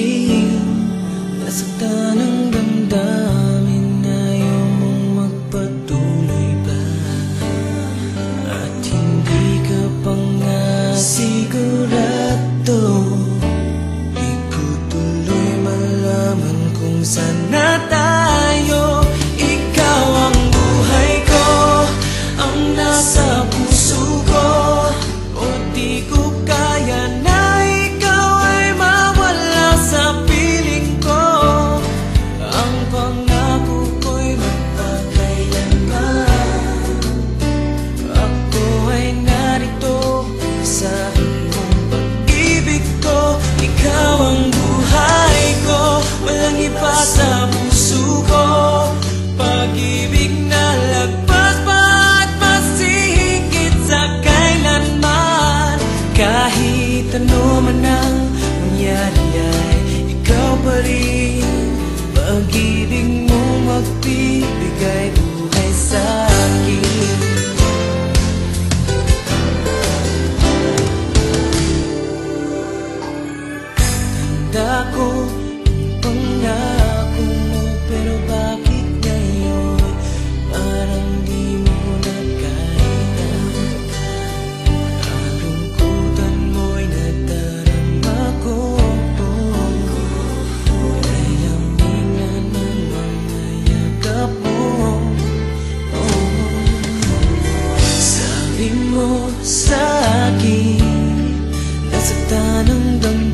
Kahit ano man mo sa akin. Nasaktan ang damdamin